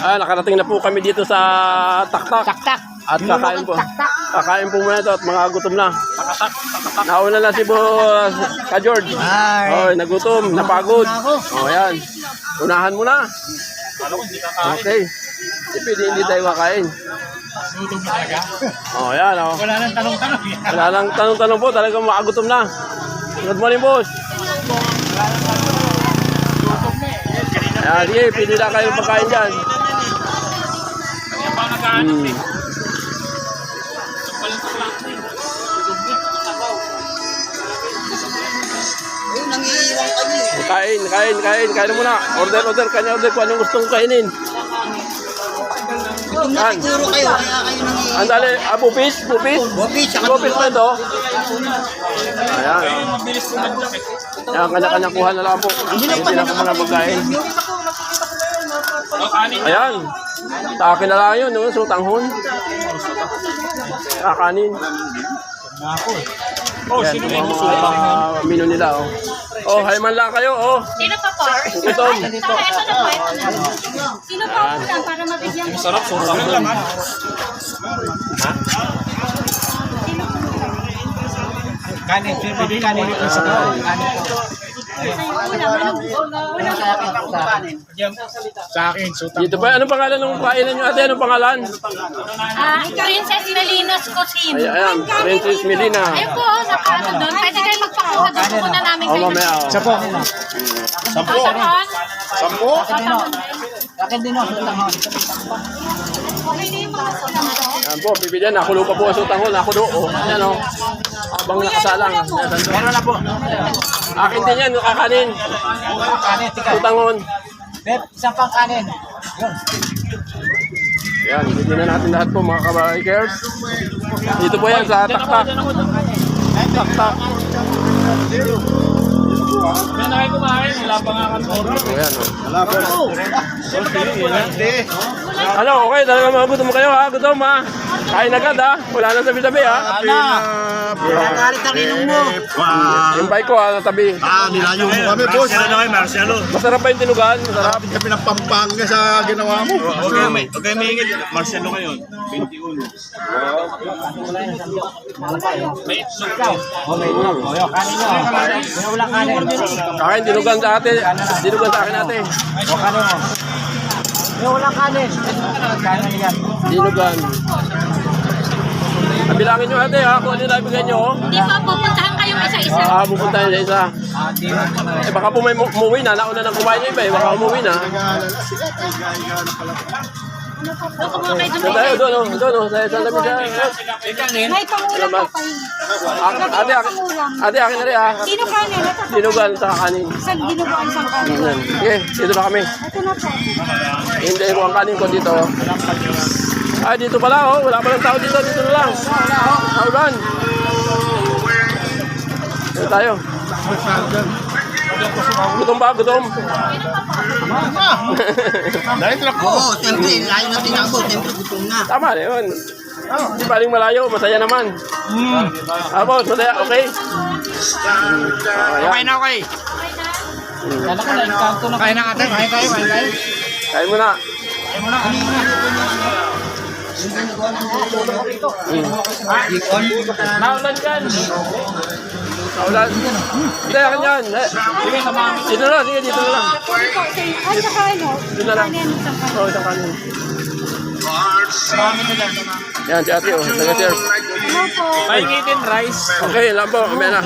Ah, nakarating na po kami dito sa Taktak. Tak-tak. At kakain po. Kakain po muna ito at mga gutom na. Nauna na si Boss Ka George. Ay. Oh, nagutom, napagod. Oh, yan. Unahan mo na. Okay. Pwede hindi tayo kakain. Oh, yan oh. Wala nang tanong-tanong. Wala lang tanong-tanong po, talagang makagutom na. Good morning, boss. Ayan, sige, pili na kayo pagkain dyan. Hmm. Kain, kain, kain, kain muna. Order, order, kanya order kung anong gustong kainin. Yan. Siguro kayo, kaya kayo nang Ang dali, ah, bupis, bupis. Bupis, tsaka Bupis pa ito. Ayan. Ayan, kanya-kanya kuha na lang po. Hindi na mga pagkain. Ayan. Sa akin na lang yun, no? sutanghon. Kakanin. Oh, sino yung mga menu nila, oh. Oh, hay man lang kayo, oh. Sino pa po? Ito na po, ito na po. Sino pa po lang para mabigyan ko? Sarap, Kanin, pwede kanin. Kanin po. Sa akin, suta. Dito pa, anong pangalan ng kainan nyo ate? Anong pangalan? Ah, Princess Melinos Cuisine. Ay, ayan, Princess Melina. Ayun po, oh, nakaano doon. Pwede kayo magpakuha doon. Pupunta namin Oh, kayo. mamaya, oh. Isa po. Sampo. Sampo? Akin din ako, suta ko. Okay na yung mga sulang. Yan po, bibigyan. Nakulo pa po ang sutanghon. Nakulo, oh. Ayan, oh. Habang nakasalang. Meron na po. Akin din yan, kakanin. Kanin, tika. Sutanghon. Beb, isang pang kanin. Yun. Yan, bibigyan na natin lahat po mga kabikers. Dito po yan sa taktak. Taktak. May na kayo kumain, wala pa nga kami. O yan, oh. Ano, okay, talaga mga gutom kayo ha, gutom ha. Kain agad ha, wala na tabi-tabi ha. Nagalit ang inong mo. Yung bike ko ha, natabi. Ah, nilayo mo kami, boss. Marcialo kayo, Marcialo. Masarap ba yung tinugan? Masarap. Kapit kami ng Pampanga sa ginawa mo. Huwag kayo may, huwag kayo may ingit. Marcialo ngayon. 21. May itlog. Oh, may. Oh, yun, kanin. May ulam kanin. Kakain tinugan sa ate, tinugan sa akin ate. O, kanin mo. May ulam kanin. Kanin yan. Tinugan. Bilangin nyo ate ha, kung ano yung nabigyan nyo. oh. Hindi po, pupuntahan kayong isa-isa. Ah, pupunta nyo sa isa. Ah. Eh baka po may mu- umuwi na, nauna nang kumain yung iba eh, baka umuwi na. Doon kumuha kayo Doon tayo, doon oh, doon oh, sa isang labi siya. May pangulam Salamat. pa kayo. Ah, Ate, akin, ate, akin na rin ha. Ito po. Tinugan sa kanin. Isang ginubuan isang kanin. Sige, dito na kami. Ito na po. Hindi ko ang kanin ko dito. Ay, dito pala oh. Wala pa ng tao dito. Dito na lang. Saulan. Dito tayo. Gutom ba? Gutom? Dahil truck ko. Oo, siyempre, layo na tinakbo. Siyempre, gutom na. Tama na yun. Hindi paling malayo. Masaya naman. Ah, boss. Masaya. Okay? Okay na, okay. Kala ko na, inkanto na. Kain na ate, kain tayo, kain tayo. Kain mo na. Naulan dyan. Saulan. Hindi, akin yan. Eh, dito na. Sige, dito na lang. Ay, saka ano? Dito na lang. Oo, isang kanin. Yan, si ate oh. Taga-share. Ano po? Pahingitin rice. Okay, lang po. Mamaya na.